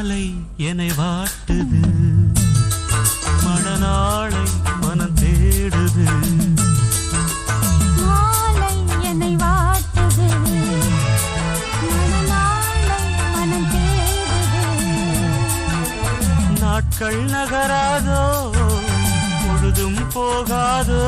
என்னை வாட்டுது. மணநாளை மனம் தேடுது. மாலை என்னை வாட்டுது. மணநாளை மனம் தேடுது. நாட்கள் நகராதோ பொழுதும் போகாதோ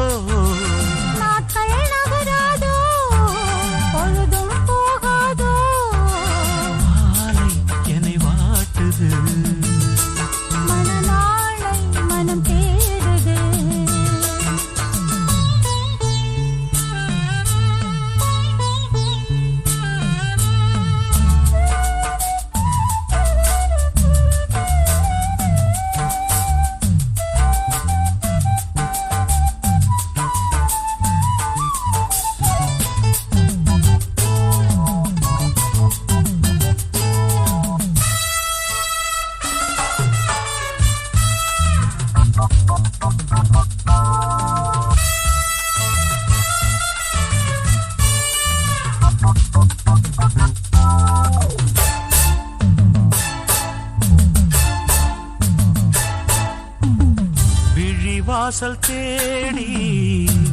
வாசல் தேடி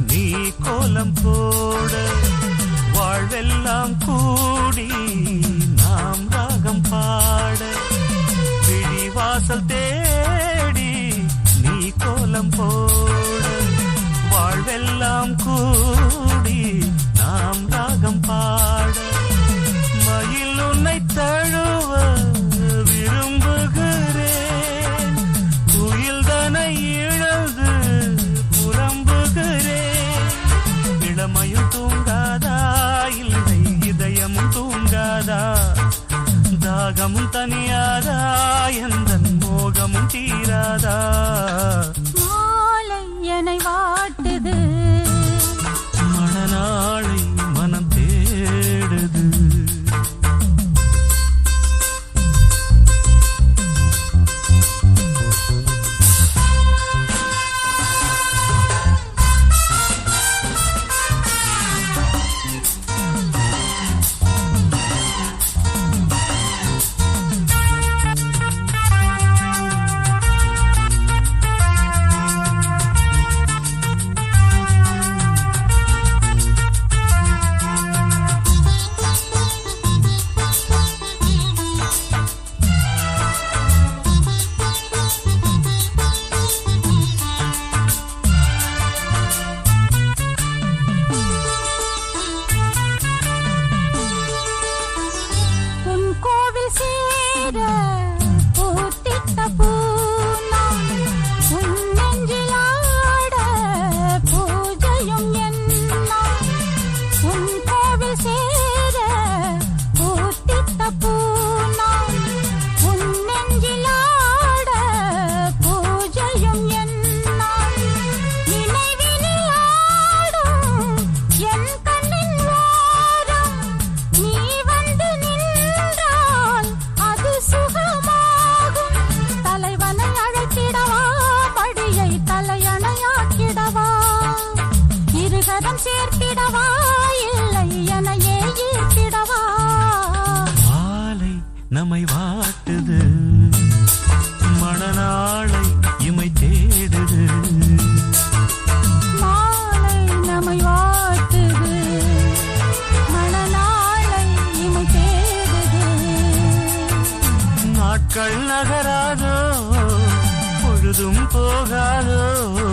நீ கோலம் போட வாழ்வெல்லாம் கூடி நாம் ராகம் பாட விழி வாசல் தேடி தாகமும் தனியாதா? எந்த மோகமும் தீராதா? நம்மை வாட்டுது. மணநாளை இமை தேடுது. மாலை நம்மை வாட்டுது. மணநாளை இமை தேடுது. நாட்கள் நகராதோ பொழுதும் போகாதோ